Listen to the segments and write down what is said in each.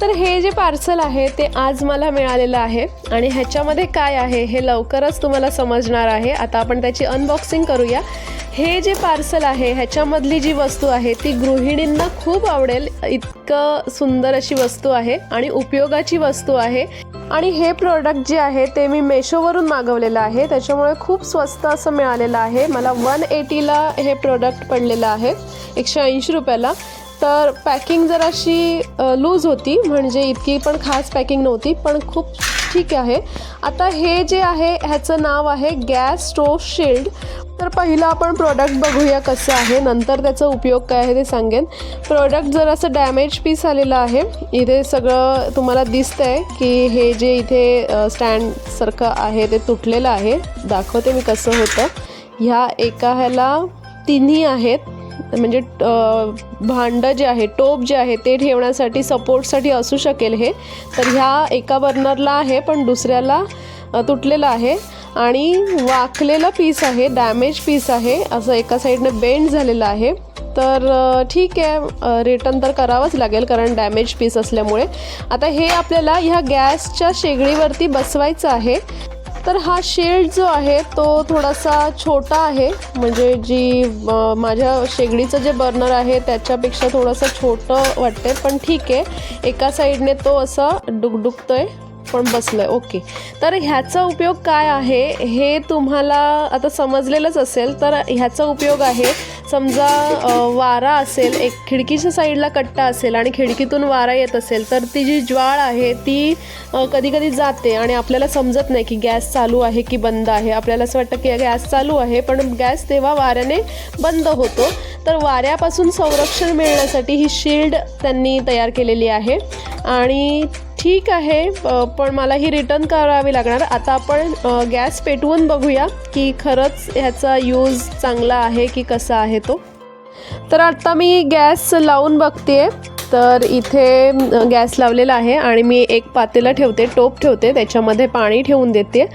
तर हे जे पार्सल आहे ते आज मला मिळालेलं आहे. आणि ह्याच्यामध्ये काय आहे हे लवकरच तुम्हाला समजणार आहे. आता आपण त्याची अनबॉक्सिंग करूया. हे जे पार्सल आहे ह्याच्यामधली जी वस्तू आहे ती गृहिणींना खूप आवडेल. इतकं सुंदर अशी वस्तू आहे आणि उपयोगाची वस्तू आहे. आणि हे प्रोडक्ट जे आहे ते मी मेशोवरून मागवलेलं आहे. त्याच्यामुळे खूप स्वस्त असं मिळालेलं आहे. मला वन एटीला हे प्रोडक्ट पडलेलं आहे. एकशे ऐंशी रुपयाला. तर पॅकिंग जराशी लूज होती. म्हणजे इतकी पण खास पॅकिंग नव्हती पण खूप ठीक आहे. आता हे जे आहे ह्याचं नाव आहे गॅस स्टोव शिल्ड तर पहिलं आपण प्रोडक्ट बघूया कसं आहे. नंतर त्याचा उपयोग काय आहे ते सांगेन. प्रोडक्ट जरासं डॅमेज पीस आलेलं आहे. इथे सगळं तुम्हाला दिसतं आहे की हे जे इथे स्टँडसारखं आहे ते तुटलेलं आहे. दाखवते मी कसं होतं. ह्या एका ह्याला तिन्ही आहेत. म्हणजे भांडं जे आहे टोप जे आहे ते ठेवण्यासाठी सपोर्टसाठी असू शकेल हे. तर ह्या एका बर्नरला आहे पण दुसऱ्याला तुटलेलं आहे. आणि वाकलेलं पीस आहे डॅमेज पीस आहे. असं एका साईडने बेंड झालेलं आहे. तर ठीक आहे रिटर्न तर करावंच लागेल कारण डॅमेज पीस असल्यामुळे. आता हे आपल्याला ह्या गॅसच्या शेगडीवरती बसवायचं आहे. तर हा शेड जो आहे तो थोडासा छोटा आहे. म्हणजे जी माझ्या शेगडीचं जे बर्नर आहे त्याच्यापेक्षा थोडंसं छोटं वाटते पण ठीक आहे. एका साईडने तो असा डुकडुकतोय पण बसलं आहे ओके. तर ह्याचा उपयोग काय आहे हे तुम्हाला आता समजलेलंच असेल. तर ह्याचा उपयोग आहे समजा वारा असेल एक खिडकीच्या साईडला कट्टा असेल आणि खिडकीतून वारा येत असेल तर ती जी ज्वाळ आहे ती कधी कधी जाते आणि आपल्याला समजत नाही की गॅस चालू आहे की बंद आहे. आपल्याला असं वाटतं की गॅस चालू आहे पण गॅस तेव्हा वाऱ्याने बंद होतो. तर वाऱ्यापासून संरक्षण मिळण्यासाठी ही शिल्ड त्यांनी तयार केलेली आहे. आणि ठीक आहे पण मला ही रिटर्न करावी लागणार. आता आपण गॅस पेटवून बघूया की खरंच ह्याचा यूज चांगला आहे की कसा आहे तो. तर आत्ता मी गॅस लावून बघते तर इथे गॅस लावलेला आहे आणि मी एक पातेलं ठेवते टोप ठेवते त्याच्यामध्ये पाणी ठेवून देते.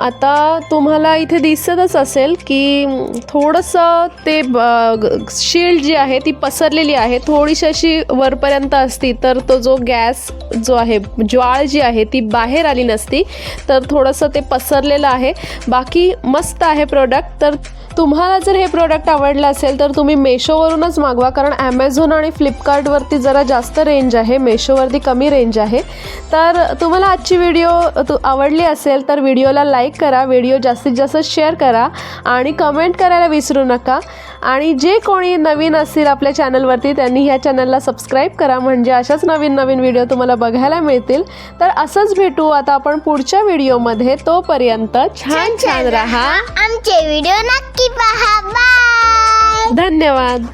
आता तुम्हाला इथे दिसतच असेल की थोडंसं ते शील्ड जी आहे ती पसरलेली आहे थोडीशी अशी वरपर्यंत असती तर तो जो गॅस जो आहे ज्वाळ जी आहे ती बाहेर आली नसती तर थोडंसं ते पसरलेलं आहे. बाकी मस्त आहे प्रोडक्ट तर तुम्हाला जर हे प्रोडक्ट आवडलं असेल तर तुम्ही मेशोवरूनच मागवा कारण ॲमेझॉन आणि फ्लिपकार्टवरती जरा जास्त रेंज आहे मेशोवरती कमी रेंज आहे. तर तुम्हाला आजची व्हिडिओ तू आवडली असेल तर व्हिडिओला लाईक करा व्हिडिओ जास्तीत जास्त शेअर करा आणि कमेंट करायला विसरू नका. आणि जे कोणी नवीन असतील आपल्या चॅनलवरती त्यांनी ह्या चॅनलला सबस्क्राईब करा. म्हणजे अशाच नवीन नवीन व्हिडिओ तुम्हाला बघायला मिळतील. तर असंच भेटू आता आपण पुढच्या व्हिडिओमध्ये तोपर्यंत छान छान राहा. आमचे व्हिडिओ नक्की पहा. बाय धन्यवाद.